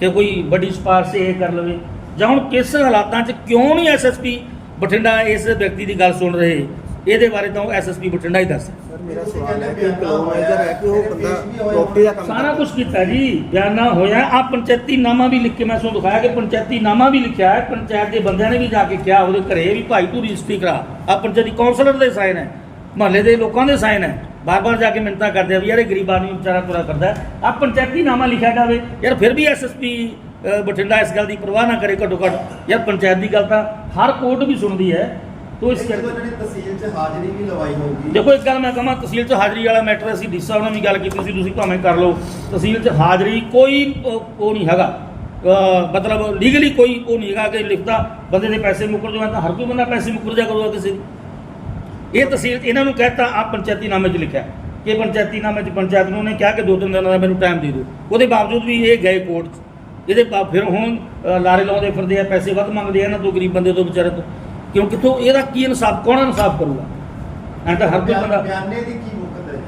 ਕਿ ਕੋਈ ਵੱਡੀ ਸਿਫਾਰਸ਼ ਇਹ ਕਰ ਲਵੇ। ਜਾਂ ਹੁਣ ਕਿਸ ਹਾਲਾਤਾਂ 'ਚ ਕਿਉਂ ਨਹੀਂ ਐਸਐਸਪੀ ਬਠਿੰਡਾ ਇਸ ਵਿਅਕਤੀ ਦੀ ਗੱਲ ਸੁਣ ਰਹੇ? ਇਹਦੇ ਬਾਰੇ ਤਾਂ ਐਸਐਸਪੀ ਬਠਿੰਡਾ ਹੀ ਦੱਸ। ਸਰ ਮੇਰਾ ਸਵਾਲ ਹੈ ਕਿ ਕਲੋਨਾਈਜ਼ਰ ਹੈ ਕਿ ਉਹ ਬੰਦਾ ਪ੍ਰੋਪਰਟੀ ਦਾ ਕੰਮ ਸਾਰਾ ਕੁਝ ਕੀਤਾ ਜੀ ਬਿਆਨਾ ਹੋਇਆ। ਆ ਪੰਚਾਇਤੀ ਨਾਮਾ ਵੀ ਲਿਖ ਕੇ ਮੈਂ ਤੁਹਾਨੂੰ ਦਿਖਾਇਆ ਕਿ ਪੰਚਾਇਤੀ ਨਾਮਾ ਵੀ ਲਿਖਿਆ ਹੈ। ਪੰਚਾਇਤ ਦੇ ਬੰਦਿਆਂ ਨੇ ਵੀ ਜਾ ਕੇ ਕਿਹਾ ਉਹਦੇ ਘਰੇ ਵੀ ਭਾਈ ਤੂੰ ਰਜਿਸਟਰੀ ਕਰਾ। ਆ ਪੰਚਾਇਤੀ ਕਾਉਂਸਲਰ ਦੇ ਸਾਈਨ ਹੈ ਮਹੱਲੇ ਦੇ ਲੋਕਾਂ ਦੇ ਸਾਈਨ ਹੈ। ਬਾਰ-ਬਾਰ ਜਾ ਕੇ ਮਿੰਤਾ ਕਰਦੇ ਆ ਵੀ ਯਾਰ ਇਹ ਗਰੀਬ ਆਦਮੀ ਵਿਚਾਰਾ ਤੁਰਾ ਕਰਦਾ ਆ ਪੰਚਾਇਤੀ ਨਾਮਾ ਲਿਖਿਆ ਜਾਵੇ। ਯਾਰ ਫਿਰ ਵੀ ਐਸਐਸਪੀ ਬਠਿੰਡਾ ਇਸ ਗੱਲ ਦੀ ਪਰਵਾਹ ਨਾ ਕਰੇ ਘੱਟੋ ਘੱਟ। ਯਾਰ ਪੰਚਾਇਤ ਦੀ ਗੱਲ ਤਾਂ ਹਰ ਕੋਰਟ ਵੀ ਸੁਣਦੀ ਹੈ। ਤੋ ਇਸ ਕਰਕੇ ਜਿਹੜੀ ਤਹਿਸੀਲ 'ਚ ਹਾਜ਼ਰੀ ਵੀ ਲਵਾਈ ਹੋਊਗੀ। ਦੇਖੋ ਇੱਕ ਗੱਲ ਮੈਂ ਕਹਾਂ ਤਹਿਸੀਲ 'ਚ ਹਾਜ਼ਰੀ ਵਾਲਾ ਮੈਟਰ ਅਸੀਂ ਡੀ ਸਾਹਿਬ ਨਾਲ ਵੀ ਗੱਲ ਕੀਤੀ ਸੀ ਤੁਸੀਂ ਭਾਵੇਂ ਕਰ ਲਓ। ਤਹਿਸੀਲ 'ਚ ਹਾਜ਼ਰੀ ਕੋਈ ਉਹ ਨਹੀਂ ਹੈਗਾ। ਮਤਲਬ ਲੀਗਲੀ ਕੋਈ ਉਹ ਨਹੀਂ ਹੈਗਾ ਕਿ ਲਿਖਦਾ ਬੰਦੇ ਦੇ ਪੈਸੇ ਮੁੱਕਰ ਜਾਣ ਤਾਂ ਹਰ ਕੋਈ ਬੰਦਾ ਪੈਸੇ ਮੁੱਕਰ ਜਾ ਕਰੂਗਾ ਕਿਸੇ ਦੀ ਇਹ ਤਹਿਸੀਲ ਇਹਨਾਂ ਨੂੰ ਕਹਿਤਾ ਆ ਪੰਚਾਇਤੀ ਨਾਮੇ 'ਚ ਲਿਖਿਆ। ਕਿ ਪੰਚਾਇਤੀ ਨਾਮੇ 'ਚ ਪੰਚਾਇਤ ਨੂੰ ਉਹਨੇ ਕਿਹਾ ਕਿ ਦੋ ਤਿੰਨ ਦਿਨਾਂ ਦਾ ਮੈਨੂੰ ਟਾਈਮ ਦੇ ਦਿਓ। ਉਹਦੇ ਬਾਵਜੂਦ ਵੀ ਇਹ ਗਏ ਕੋਰਟ ਇਹਦੇ ਫਿਰ ਹੁਣ ਲਾਰੇ ਲਾਉਂਦੇ ਫਿਰਦੇ ਆ ਪੈਸੇ ਵੱਧ ਮੰਗਦੇ ਆ ਇਹਨਾਂ ਤੋਂ ਗਰੀਬ ਬੰਦੇ ਤੋਂ ਵਿਚਾਰੇ ਤੋਂ। ਕਿਉਂ ਕਿੱਥੋਂ ਇਹਦਾ ਕੀ ਇਨਸਾਫ ਕੌਣ ਇਨਸਾਫ ਕਰੂਗਾ? ਐਂ ਤਾਂ ਹਰ ਕੋਈ ਬੰਦਾ ਬਿਆਨੇ ਦੀ ਕੀ ਮੁਕਤ ਹੈ?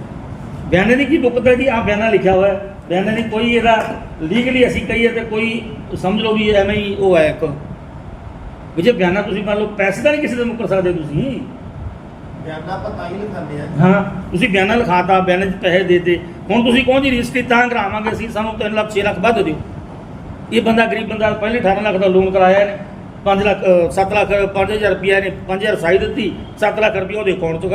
ਬਿਆਨੇ ਦੀ ਕੀ ਬੁੱਕ ਤੇ ਜੀ? ਆ ਬਿਆਨਾ ਲਿਖਿਆ ਹੋਇਆ ਹੈ। ਬਿਆਨੇ ਦੀ ਕੋਈ ਇਹਦਾ ਲੀਗਲੀ ਅਸੀਂ ਕਹੀਏ ਤੇ ਕੋਈ ਸਮਝ ਲਓ ਵੀ ਐਵੇਂ ਹੀ ਉਹ ਹੈ ਇੱਕ। ਵੀ ਜੇ ਬਿਆਨਾ ਤੁਸੀਂ ਮੰਨ ਲਓ ਪੈਸੇ ਤਾਂ ਨਹੀਂ ਕਿਸੇ ਦੇ ਮੁੱਕਰ ਸਕਦੇ ਤੁਸੀਂ। ਬਿਆਨਾ ਆਪਾਂ ਤਾਂ ਹੀ ਲਿਖਾਉਂਦੇ ਆ ਹਾਂ ਤੁਸੀਂ ਬਿਆਨਾ ਲਿਖਾਤਾ ਬਿਆਨੇ 'ਚ ਪੈਸੇ ਦੇਤੇ। ਹੁਣ ਤੁਸੀਂ ਕਹੋ ਜੀ ਰਜਿਸਟਰੀ ਤਾਂ ਕਰਾਵਾਂਗੇ ਅਸੀਂ? ਸਾਨੂੰ 3 ਲੱਖ 6 ਲੱਖ ਵੱਧ ਦਿਓ। ਇਹ ਬੰਦਾ ਗਰੀਬ ਬੰਦਾ ਪਹਿਲੇ 18 ਲੱਖ ਦਾ ਲੋਨ ਕਰਾਇਆ ਇਹਨੇ। 5 ਲੱਖ 7 ਲੱਖ 5000 ਰੁਪਇਆ ਨੇ 5000 ਸਾਈ ਦਿੱਤੀ 7 ਲੱਖ ਰੁਪਇਆ ਉਹਦੇ ਅਕਾਊਂਟ ਤੋਂ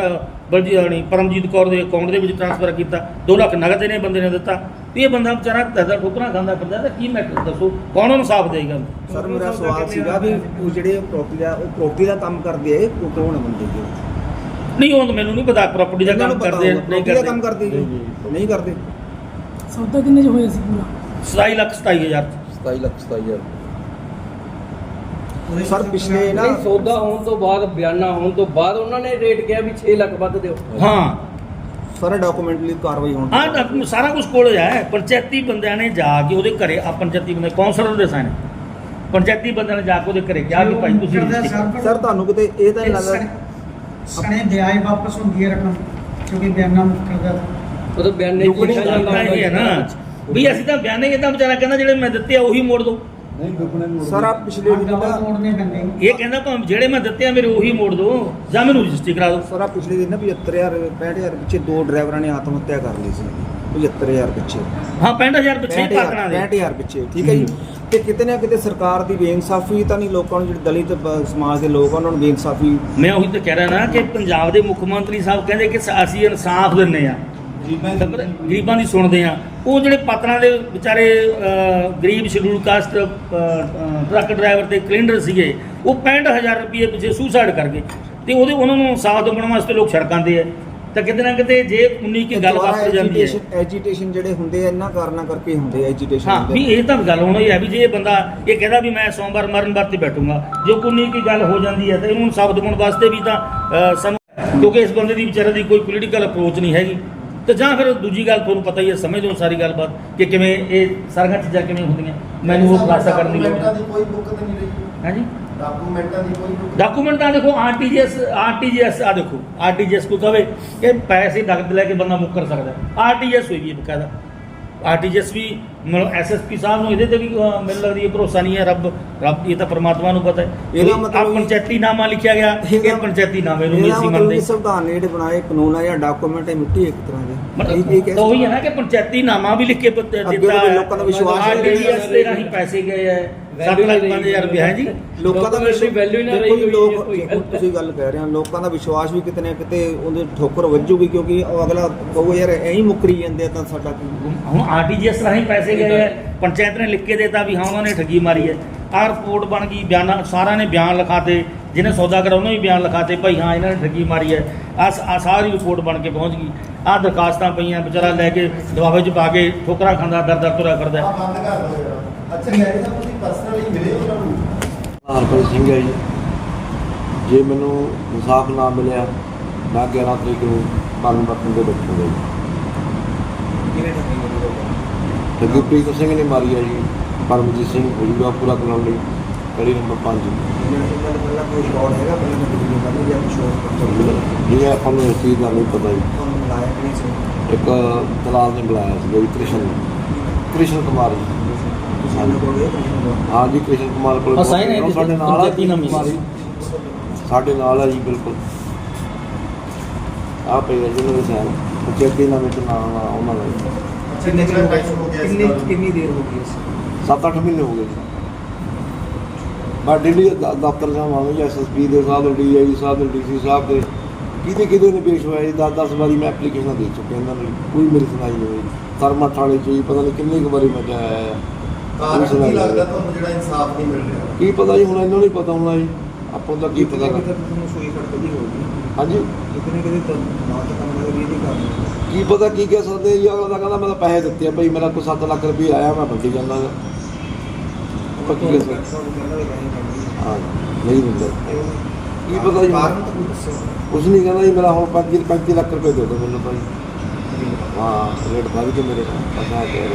ਬਲਜੀ ਆਣੀ ਪਰਮਜੀਤ ਕੌਰ ਦੇ ਅਕਾਊਂਟ ਦੇ ਵਿੱਚ ਟ੍ਰਾਂਸਫਰ ਕੀਤਾ 2 ਲੱਖ ਨਗਦ ਇਹਨੇ ਬੰਦੇ ਨੇ ਦਿੱਤਾ। ਤੇ ਇਹ ਬੰਦਾ ਵਿਚਾਰਾ ਦਰਦਾ ਠੋਕਰਾਂ ਖਾਂਦਾ ਫਿਰਦਾ ਤਾਂ ਕੀ ਮੈਟਰ ਦੱਸੋ ਕੌਣ ਇਨਸਾਫ ਦੇਗਾ? ਸਰ ਮੇਰਾ ਸਵਾਲ ਸੀਗਾ ਵੀ ਉਹ ਜਿਹੜੇ ਪ੍ਰੋਪਰਟੀ ਦਾ ਉਹ ਪ੍ਰੋਪਰਟੀ ਦਾ ਕੰਮ ਕਰਦੇ ਆ ਇਹ ਉਹ ਕੌਣ ਬੰਦੇ ਜੀ ਨਹੀਂ ਉਹ ਮੈਨੂੰ ਨਹੀਂ ਪਤਾ ਪ੍ਰਾਪਰਟੀ ਦਾ ਕੰਮ ਕਰਦੇ ਨਹੀਂ property ਦਾ ਕੰਮ ਕਰਦੇ ਕਰਦੇ ਜੀ ਨਹੀਂ ਕਰਦੇ। ਸੌਦਾ ਕਿੰਨੇ ਚ ਹੋਇਆ ਸੀ ਪੂਰਾ? 27 ਲੱਖ 27000 27 ਲੱਖ 27000 ਸਰ ਪਿਛਲੇ ਨਾ ਨਹੀਂ ਸੌਦਾ ਹੋਣ ਤੋਂ ਬਾਅਦ ਬਿਆਨਾ ਹੋਣ ਤੋਂ ਬਾਅਦ ਉਹਨਾਂ ਨੇ ਰੇਟ ਕਿਹਾ ਵੀ 6 ਲੱਖ ਵੱਧ ਦਿਓ। ਹਾਂ। ਸਾਰੇ ਡਾਕੂਮੈਂਟਲੀ ਕਾਰਵਾਈ ਹੋਣ ਹਾਂ ਤਾਂ ਸਾਰਾ ਕੁਝ ਕੋਲ ਹੈ। ਪੰਚਾਇਤੀ ਬੰਦਿਆਂ ਨੇ ਜਾ ਕੇ ਉਹਦੇ ਘਰੇ ਆ ਪੰਚਾਇਤੀ ਬੰਦੇ ਕੌਂਸਲਰ ਦੇ ਸਾਈਨ ਪੰਚਾਇਤੀ ਬੰਦਿਆਂ ਨੇ ਜਾ ਕੇ ਉਹਦੇ ਘਰੇ ਕਿਹਾ ਵੀ ਭਾਈ ਤੁਸੀਂ ਸਰ ਤੁਹਾਨੂੰ ਕਿਤੇ ਇਹ ਤਾਂ ਨਹੀਂ ਲੱਗਦਾ? ਸਣੇ ਵਿਆਜ ਵਾਪਸ ਹੁੰਦੀ ਹੈ ਰਕਮ ਕਿਉਂਕਿ ਬਿਆਨਾ ਮੁੱਕਰਦਾ ਉਹ ਤਾਂ ਬਿਆਨੇ ਤਾਂ ਇਹ ਹੈ ਨਾ। ਵੀ ਅਸੀਂ ਤਾਂ ਬਿਆਨੇ ਕਿਦਾਂ ਵਿਚਾਰਾ ਕਹਿੰਦਾ ਜਿਹੜੇ ਮੈਂ ਦਿੱਤੇ ਆ ਉਹੀ ਮੋੜ ਦੋ। ਸਰ ਆ ਪਿਛਲੇ ਦਿਨ ਡਬਲ ਦਾ ਮੋੜਨੇ ਪੈਂਦੇ ਇਹ ਕਹਿੰਦਾ ਭਾਵੇਂ ਜਿਹੜੇ ਮੈਂ ਦਿੱਤੇ ਆ ਮੇਰੇ ਉਹੀ ਮੋੜ ਦੋ। ਜਾਂ ਮੈਨੂੰ ਰਜਿਸਟਰੀ ਕਰਾ ਦਿਓ ਸਰ ਆ ਪਿਛਲੇ ਦਿਨ ਨਾ 75000 65000 ਪਿੱਛੇ ਦੋ ਡਰਾਈਵਰਾਂ ਨੇ ਆਤਮ ਹੱਤਿਆ ਕਰ ਲਈ ਸੀ। 75000 ਪਿੱਛੇ। ਹਾਂ 65000 ਪਿੱਛੇ ਹੀ ਪਾਕਣਾ ਦੇ। 65000 ਪਿੱਛੇ ਠੀਕ ਹੈ ਜੀ? ਤੇ ਕਿਤੇ ਨਾ ਕਿਤੇ ਸਰਕਾਰ ਦੀ ਬੇਇਨਸਾਫੀ ਤਾਂ ਨਹੀਂ ਲੋਕਾਂ ਨੂੰ ਜਿਹੜੇ ਦਲਿਤ ਬ- ਸਮਾਜ ਦੇ ਲੋਕ ਆ, ਉਹਨਾਂ ਨੂੰ ਬੇਇਨਸਾਫੀ ਮੈਂ ਉਹੀ ਤਾਂ ਕਹਿ ਰਿਹਾ ਨਾ ਕਿ ਪੰਜਾਬ ਦੇ ਮੁੱਖ ਮੰਤਰੀ ਸਾਹਿਬ ਕਹਿੰਦੇ ਕਿ ਸ- ਅਸੀਂ ਇਨਸਾਫ ਦਿੰਨੇ ਆ ਗਰੀਬਾਂ ਦੀ ਸੁਣਦੇ ਆ। ਉਹ ਜਿਹੜੇ ਪਾਤਰਾਂ ਦੇ ਵਿਚਾਰੇ ਗਰੀਬ ਸ਼ਡਿਊਲ ਕਾਸਟ ਟਰੱਕ ਡਰਾਈਵਰ ਤੇ ਕਲਿੰਡਰ ਸੀਗੇ ਉਹ 65000 ਰੁਪਏ ਪਿੱਛੇ ਸੁਸਾਈਡ ਕਰ ਗਏ। ਤੇ ਉਹਦੇ ਉਹਨਾਂ ਨੂੰ ਸਾਥ ਦੇਣ ਵਾਸਤੇ ਲੋਕ ਸੜਕਾਂ ਤੇ ਆ। ਤਾਂ ਕਿਤੇ ਨਾ ਕਿਤੇ ਜੇ 19 ਕੀ ਗੱਲ ਵਾਪਰ ਜਾਂਦੀ ਹੈ। ਐਜੀਟੇਸ਼ਨ ਜਿਹੜੇ ਹੁੰਦੇ ਆ ਇਹਨਾਂ ਕਾਰਨਾਂ ਕਰਕੇ ਹੁੰਦੇ ਐਜੀਟੇਸ਼ਨ ਹਾਂ ਵੀ ਇਹ ਤਾਂ ਗੱਲ ਹੁਣ ਹੈ ਵੀ ਜੇ ਇਹ ਬੰਦਾ ਇਹ ਕਹਿੰਦਾ ਵੀ ਮੈਂ ਸੋਮਵਾਰ ਮਰਨ ਵਰਤੇ ਬੈਠੂੰਗਾ ਜੇ ਕੋਈ ਕੀ ਗੱਲ ਹੋ ਜਾਂਦੀ ਹੈ ਤਾਂ ਇਹਨੂੰ ਸਾਬਤ ਹੋਣ ਵਾਸਤੇ ਵੀ ਤਾਂ ਸਾਨੂੰ ਕਿਉਂਕਿ ਇਸ ਬੰਦੇ ਦੀ ਵਿਚਾਰੇ ਦੀ ਕੋਈ ਪੋਲੀਟੀਕਲ ਅਪਰੋਚ ਨਹੀਂ ਹੈਗੀ। ਤੇ ਜਾਂ ਫਿਰ ਦੂਜੀ ਗੱਲ ਤੁਹਾਨੂੰ ਪਤਾ ਹੀ ਹੈ ਸਮਝਦੇ ਹੋ ਸਾਰੀ ਗੱਲਬਾਤ ਕਿ ਕਿਵੇਂ ਇਹ ਸਾਰੀਆਂ ਚੀਜ਼ਾਂ ਕਿਵੇਂ ਹੁੰਦੀਆਂ। ਮੈਨੂੰ ਉਹ ਖੁਲਾਸਾ ਕਰਨ ਦੀ ਲੋੜ ਡਾਕੂਮੈਂਟਾਂ ਹੈ ਦੀ ਕੋਈ ਬੁੱਕ ਨਹੀਂ ਰਹੀ। ਹਾਂਜੀ? ਡਾਕੂਮੈਂਟਾਂ ਦੀ ਕੋਈ ਬੁੱਕ ਡਾਕੂਮੈਂਟਾਂ ਦੇਖੋ ਆਰਟੀਜੀਐਸ ਆਰਟੀਜੀਐਸ ਆ ਦੇਖੋ। ਆਰਟੀਜੀਐਸ ਕੋ ਕਹੇ ਕਿ ਪੈਸੇ ਨਗਦ ਲੈ ਕੇ ਬੰਦਾ ਮੁੱਕਰ ਸਕਦਾ। ਆਰਟੀਜੀਐਸ ਹੋਈ ਵੀ ਬਕਾਇਦਾ। ਆਰਟੀਜੀਐਸ ਵੀ ਮਤਲਬ ਐਸਐਸਪੀ ਸਾਹਿਬ ਨੂੰ ਇਹਦੇ ਤੇ ਵੀ ਮੈਨੂੰ ਲੱਗਦੀ ਹੈ ਭਰੋਸਾ ਨਹੀਂ ਹੈ ਰੱਬ ਰੱਬ ਇਹ ਤਾਂ ਪ੍ਰਮਾਤਮਾ ਨੂੰ ਪਤਾ ਹੈ। ਇਹਦਾ ਮਤਲਬ- ਪੰਚਾਇਤੀ ਨਾਮਾ ਲਿਖਿਆ ਗਿਆ ਇਹ ਪੰਚਾਇਤੀ ਨਾਮੇ ਨੂੰ ਨਹੀਂ ਸੀ ਮੰਨਦੇ ਕਿ ਸੰਵਿਧਾਨ ਨੇ ਜਿਹੜੇ ਬਣਾਏ ਕਾਨੂੰਨ ਆ ਜਾਂ ਡਾਕੂਮੈਂਟ ਹੈ ਮਿੱਟੀ ਇੱਕ ਤਰ੍ਹਾਂ ਦੇ। ਇਹ- ਇਹ ਤਾਂ ਉਹੀ ਹੈ ਨਾ ਕਿ ਪੰਚਾਇਤੀ ਨਾਮਾ ਵੀ ਲਿਖ ਕੇ ਦਿੱਤਾ ਲੋਕਾਂ ਦਾ ਵਿਸ਼ਵਾਸ। ਆਰਟੀਜੀਐਸ ਦੇ ਰਾਹੀਂ ਪੈਸੇ ਗਏ ਹੈ। 7 ਲੱਖ 5000 ਰੁਪਏ ਹੈ ਜੀ। ਲੋਕਾਂ ਦਾ Document ਦੀ value ਹੀ ਨਾ ਦੇਖੋ ਜੀ, ਰਹੀ ਲੋਕ ਹੋਈ ਹੈ, ਕੋਈ ਗੱਲ। ਤੁਸੀਂ ਗੱਲ ਕਹਿ ਰਹੇ ਹੋ ਲੋਕਾਂ ਦਾ ਵਿਸ਼ਵਾਸ ਵੀ ਕਿਤੇ ਨਾ ਕਿਤੇ ਉਹਦੇ ਠੋਕਰ ਵੱਜੂਗੀ ਕਿਉਂਕਿ ਉਹ ਅਗਲਾ ਕਹੂ ਯਾਰ ਐਂ ਹੀ ਮੁੱਕਰੀ ਜਾਂਦੇ ਆ ਤਾਂ ਸਾਡਾ ਕੀ ਹੁਣ ਆਰਟੀਜੀਐਸ ਰਾਹੀਂ ਪੈਸੇ ਗਏ ਹੈ ਪੰਚਾਇਤ ਨੇ ਲਿਖ ਕੇ ਦੇਤਾ ਵੀ ਹਾਂ ਉਹਨਾਂ ਨੇ ਠੱਗੀ ਮਾਰੀ ਹੈ। ਆਹ ਰਿਪੋਰਟ ਬਣ ਗਈ ਬਿਆਨਾਂ ਸਾਰਿਆਂ ਨੇ ਬਿਆਨ ਲਿਖਾਤੇ ਜਿਹਨੇ ਸੌਦਾ ਕਰਾ ਉਹਨੇ ਵੀ ਬਿਆਨ ਲਿਖਾਤੇ ਭਾਈ ਹਾਂ ਇਹਨਾਂ ਨੇ ਠੱਗੀ ਮਾਰੀ ਹੈ। ਆ ਸਾਰੀ ਰਿਪੋਰਟ ਬਣ ਕੇ ਪਹੁੰਚ ਗਈ। ਆਹ ਦਰਖਾਸਤਾਂ ਪਈਆਂ ਵਿਚਾਰਾ ਲੈ ਕੇ ਦਬਾਵੇ 'ਚ ਪਾ ਕੇ ਠੋਕਰਾਂ ਖਾਂਦਾ ਦਰ ਦਰ ਤੁਰਿਆ ਕਰਦਾ ਅੱਛਾ ਗੈਰੀ ਸਾਹਿਬ ਤੁਸੀਂ ਪਰਸਨਲੀ ਮਿਲੇ ਉਹਨਾਂ ਨੂੰ? ਹਰਪ੍ਰੀਤ ਸਿੰਘ ਹੈ ਜੀ। ਜੇ ਮੈਨੂੰ ਇਨਸਾਫ ਨਾ ਮਿਲਿਆ ਮੈਂ 11 ਤਰੀਕ ਨੂੰ ਮਰਨ ਵਰਤਨ ਦੇ ਬੈਠੂਗਾ ਜੀ। ਕਿਵੇਂ ਠੱਗੀ ਮਿਲੀ ਲੋਕਾਂ ਨੂੰ? ਤੇ ਗੁਰਪ੍ਰੀਤ ਸਿੰਘ ਨੇ ਮਾਰੀ ਹੈ ਜੀ। ਪਰਮਜੀਤ ਸਿੰਘ ਹੋਜੂਗਾ ਪੂਰਾ ਕਰਾਉਣ ਲਈ ਕੜੀ ਨੰਬਰ 5 ਇਹਨਾਂ ਇਹਨਾਂ ਦਾ ਪਹਿਲਾਂ ਕੋਈ ਰਿਕਾਰਡ ਹੈਗਾ ਪਹਿਲਾਂ ਦਾ ਨਹੀਂ ਜਾਂ ਕੰਮ ਇਹ ਆਪਾਂ ਨੂੰ ਇਸ ਚੀਜ਼ ਦਾ ਨਹੀਂ ਪਤਾ ਜੀ। ਤੁਹਾਨੂੰ ਮਿਲਾਇਆ ਕਿ ਨਹੀਂ ਸੀ? ਇੱਕ ਦਲਾਲ ਨੇ ਬੁਲਾਇਆ ਸੀ ਜੀ ਕ੍ਰਿਸ਼ਨ ਕ੍ਰਿਸ਼ਨ ਕੁਮਾਰ ਜੀ ਸਾਨੂੰ ਕੋਲ ਇਹ ਪ੍ਰਸ਼ਨ ਦਾ ਹਾਂ ਜੀ ਕ੍ਰਿਸ਼ਨ ਕੁਮਾਰ ਕੋਲ ਹਾਂ, ਸਾਈਨ ਹੈ ਕਿਸੇ ਸਾਡੇ ਨਾਲ ਆ ਪੰਚਾਇਤੀ ਨਾਮੀ ਸੀ। ਕੁਮਾਰੀ। ਸਾਡੇ ਨਾਲ ਆ ਜੀ ਬਿਲਕੁਲ। ਆ ਪਈ ਹੈ ਜਿਹਨਾਂ ਦੇ ਸਾਈਨ। ਪੰਚਾਇਤੀ ਨਾਮੇ ਚ ਨਾਮ ਆ ਉਹਨਾਂ ਦਾ। ਜੀ। ਕਿੰਨੇ ਕਿੰਨਾ time ਹੋ ਗਿਆ ਇਸ ਕਿੰਨੀ ਗੱਲ ਨੂੰ? ਕਿੰਨੀ ਦੇਰ ਹੋ ਗਈ ਇਸ? ਸੱਤ ਅੱਠ ਮਹੀਨੇ ਹੋ ਗਏ ਜੀ। ਮੈਂ ਦਿੱਲੀ ਦ- ਦਫ਼ਤਰ ਜਾਵਾਂਗਾ ਜੀ ਐਸਐਸਪੀ ਦੇ ਸਾਹਿਬ ਦੇ ਡੀਆਈ ਸਾਹਿਬ ਦੇ ਡੀਸੀ ਸਾਹਿਬ ਦੇ। ਕਿਤੇ ਕਿਤੇ ਨੇ ਪੇਸ਼ ਹੋਇਆ ਜੀ 10 10 ਵਾਰੀ ਮੈਂ ਐਪਲੀਕੇਸ਼ਨ ਦੇ ਚੁੱਕਿਆ ਇਹਨਾਂ ਨੂੰ। ਕੋਈ ਮੇਰੀ ਸੁਣਾਈ ਨਹੀਂ ਹੋਈ। ਕਰਮਾ ਥਾਣੇ ਚ ਜੀ ਪਤਾ ਨਹੀਂ ਕਿੰਨੀ ਕੁ ਵਾਰੀ ਮੈਂ ਜਾਇਆ ਆ ਕਾਰਨ ਕੀ ਨਹੀਂ। ਲੱਗਦਾ ਤੁਹਾਨੂੰ ਜਿਹੜਾ ਇਨਸਾਫ ਨਹੀਂ ਮਿਲ ਰਿਹਾ? ਕੀ ਪਤਾ ਜੀ ਹੁਣ ਇਹਨਾਂ ਨੂੰ ਹੀ ਪਤਾ ਹੋਣਾ ਜੀ। ਆਪਾਂ ਨੂੰ ਤਾਂ ਕੀ ਪਤਾ ਕਿਤੇ ਤੁਹਾਨੂੰ ਸੂਈ ਖੜਕਦੀ ਹੋਊਗੀ। ਹਾਂਜੀ। ਕਿਤੇ ਕਿਤੇ ਤਾਂ ਨਾ ਤਾਂ ਕੰਮ ਲੱਗ ਰਹੀ। ਨਹੀਂ ਕੀ ਪਤਾ ਕੀ ਕਹਿ ਸਕਦੇ ਜੀ ਅਗਲਾ ਤਾਂ ਕਹਿੰਦਾ ਮੈਂ ਤਾਂ ਪੈਸੇ ਦਿੱਤੇ ਆ ਭਾਈ ਮੇਰਾ ਕੋਈ 7 ਲੱਖ ਰੁਪਏ ਆਇਆ ਮੈਂ ਵੱਡੀ ਜਾਂਦਾ। ਆਪਾਂ ਕੀ ਕਹਿ ਸਕਦੇ ਵੀ ਹਾਂ ਨਹੀਂ ਦਿੰਦੇ। ਕੀ ਪਤਾ ਜੀ ਕੁਛ ਨਹੀਂ ਕਹਿੰਦਾ ਜੀ ਮੇਰਾ ਹੁਣ 35 35 ਲੱਖ ਰੁਪਏ ਦੇ ਦਿਓ ਮੈਨੂੰ ਜੀ। ਹਾਂ ਰੇਟ ਵੱਧ ਕੇ ਮੇਰੇ ਪਤਾ ਹੈ